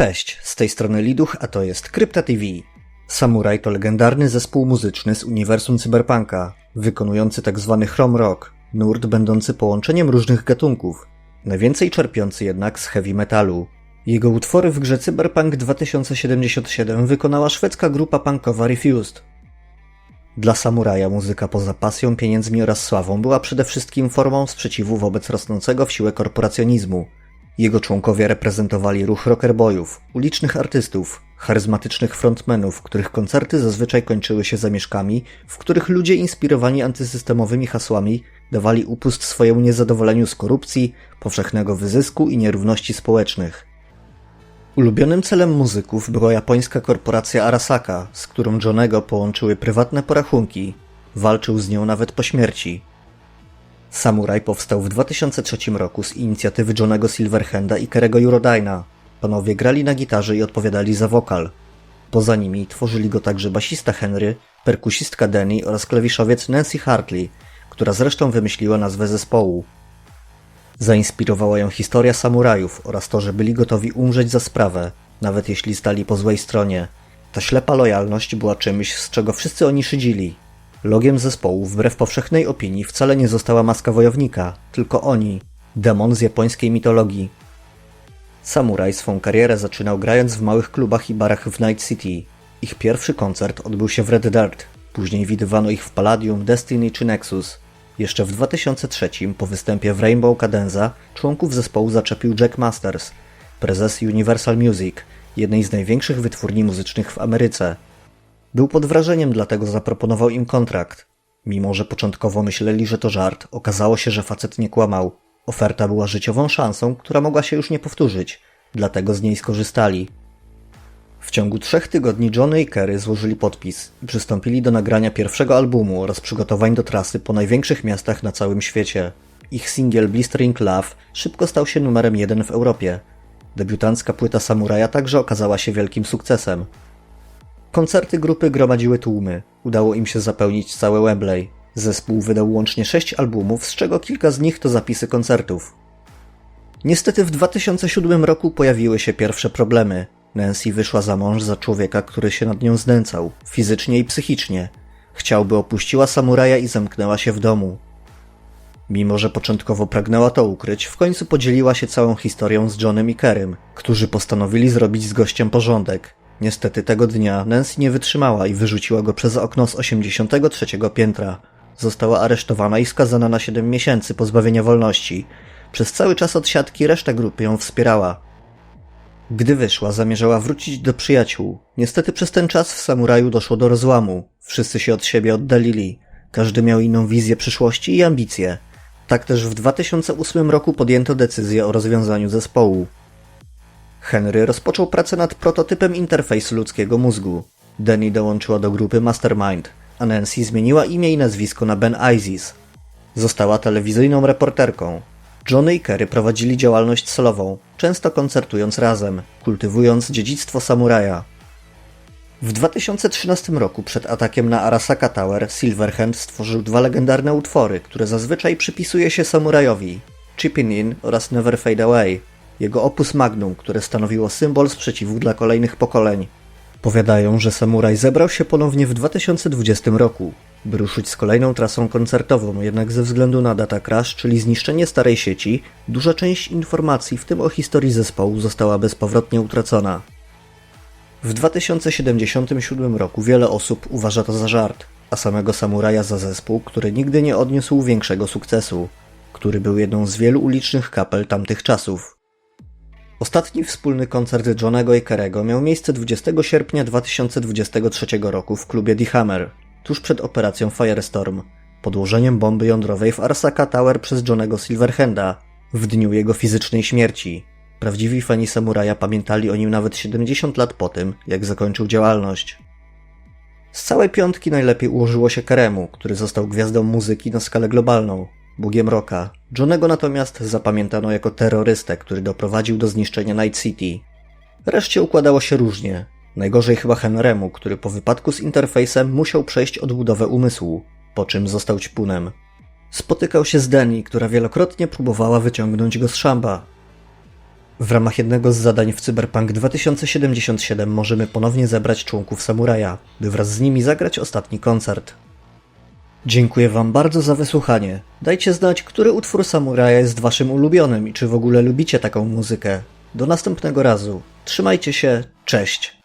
Cześć, z tej strony Liduch, a to jest Krypta TV. Samurai to legendarny zespół muzyczny z uniwersum cyberpunka, wykonujący tzw. Tak chrome rock, nurt będący połączeniem różnych gatunków, najwięcej czerpiący jednak z heavy metalu. Jego utwory w grze Cyberpunk 2077 wykonała szwedzka grupa punkowa Refused. Dla samuraja muzyka poza pasją, pieniędzmi oraz sławą była przede wszystkim formą sprzeciwu wobec rosnącego w siłę korporacjonizmu – jego członkowie reprezentowali ruch rockerboyów, ulicznych artystów, charyzmatycznych frontmenów, których koncerty zazwyczaj kończyły się zamieszkami, w których ludzie inspirowani antysystemowymi hasłami dawali upust swojemu niezadowoleniu z korupcji, powszechnego wyzysku i nierówności społecznych. Ulubionym celem muzyków była japońska korporacja Arasaka, z którą Johnego połączyły prywatne porachunki. Walczył z nią nawet po śmierci. Samuraj powstał w 2003 roku z inicjatywy Johnego Silverhanda i Kerego Eurodyna. Panowie grali na gitarze i odpowiadali za wokal. Poza nimi tworzyli go także basista Henry, perkusistka Danny oraz klawiszowiec Nancy Hartley, która zresztą wymyśliła nazwę zespołu. Zainspirowała ją historia samurajów oraz to, że byli gotowi umrzeć za sprawę, nawet jeśli stali po złej stronie. Ta ślepa lojalność była czymś, z czego wszyscy oni szydzili. Logiem zespołu, wbrew powszechnej opinii, wcale nie została maska wojownika, tylko oni, demon z japońskiej mitologii. Samuraj swą karierę zaczynał grając w małych klubach i barach w Night City. Ich pierwszy koncert odbył się w Red Dirt, później widywano ich w Palladium, Destiny czy Nexus. Jeszcze w 2003, po występie w Rainbow Cadenza, członków zespołu zaczepił Jack Masters, prezes Universal Music, jednej z największych wytwórni muzycznych w Ameryce – był pod wrażeniem, dlatego zaproponował im kontrakt. Mimo, że początkowo myśleli, że to żart, okazało się, że facet nie kłamał. Oferta była życiową szansą, która mogła się już nie powtórzyć, dlatego z niej skorzystali. W ciągu trzech tygodni Johnny i Kerry złożyli podpis i przystąpili do nagrania pierwszego albumu oraz przygotowań do trasy po największych miastach na całym świecie. Ich singiel Blistering Love szybko stał się numerem jeden w Europie. Debiutancka płyta Samuraja także okazała się wielkim sukcesem. Koncerty grupy gromadziły tłumy. Udało im się zapełnić całe Wembley. Zespół wydał łącznie sześć albumów, z czego kilka z nich to zapisy koncertów. Niestety w 2007 roku pojawiły się pierwsze problemy. Nancy wyszła za mąż za człowieka, który się nad nią znęcał, fizycznie i psychicznie. Chciałby opuściła samuraja i zamknęła się w domu. Mimo, że początkowo pragnęła to ukryć, w końcu podzieliła się całą historią z Johnem i Kerem, którzy postanowili zrobić z gościem porządek. Niestety tego dnia Nancy nie wytrzymała i wyrzuciła go przez okno z 83 piętra. Została aresztowana i skazana na 7 miesięcy pozbawienia wolności. Przez cały czas odsiadki reszta grupy ją wspierała. Gdy wyszła, zamierzała wrócić do przyjaciół. Niestety przez ten czas w samuraju doszło do rozłamu. Wszyscy się od siebie oddalili. Każdy miał inną wizję przyszłości i ambicje. Tak też w 2008 roku podjęto decyzję o rozwiązaniu zespołu. Henry rozpoczął pracę nad prototypem interfejsu ludzkiego mózgu. Danny dołączyła do grupy Mastermind, a Nancy zmieniła imię i nazwisko na Ben Isis. Została telewizyjną reporterką. Johnny i Kerry prowadzili działalność solową, często koncertując razem, kultywując dziedzictwo samuraja. W 2013 roku przed atakiem na Arasaka Tower Silverhand stworzył dwa legendarne utwory, które zazwyczaj przypisuje się samurajowi Chipping In oraz Never Fade Away jego opus magnum, które stanowiło symbol sprzeciwu dla kolejnych pokoleń. Powiadają, że samuraj zebrał się ponownie w 2020 roku, by ruszyć z kolejną trasą koncertową, jednak ze względu na data crash, czyli zniszczenie starej sieci, duża część informacji, w tym o historii zespołu, została bezpowrotnie utracona. W 2077 roku wiele osób uważa to za żart, a samego samuraja za zespół, który nigdy nie odniósł większego sukcesu, który był jedną z wielu ulicznych kapel tamtych czasów. Ostatni wspólny koncert Johnego i Kerego miał miejsce 20 sierpnia 2023 roku w klubie The Hammer, tuż przed operacją Firestorm, podłożeniem bomby jądrowej w Arsaka Tower przez Johnego Silverhanda w dniu jego fizycznej śmierci. Prawdziwi fani samuraja pamiętali o nim nawet 70 lat po tym, jak zakończył działalność. Z całej piątki najlepiej ułożyło się Keremu, który został gwiazdą muzyki na skalę globalną, bogiem rocka. Johnego natomiast zapamiętano jako terrorystę, który doprowadził do zniszczenia Night City. Reszcie układało się różnie. Najgorzej chyba Henrymu, który po wypadku z interfejsem musiał przejść odbudowę umysłu, po czym został ćpunem. Spotykał się z Deni, która wielokrotnie próbowała wyciągnąć go z szamba. W ramach jednego z zadań w Cyberpunk 2077 możemy ponownie zebrać członków Samuraja, by wraz z nimi zagrać ostatni koncert. Dziękuję Wam bardzo za wysłuchanie. Dajcie znać, który utwór Samuraja jest Waszym ulubionym i czy w ogóle lubicie taką muzykę. Do następnego razu. Trzymajcie się, cześć.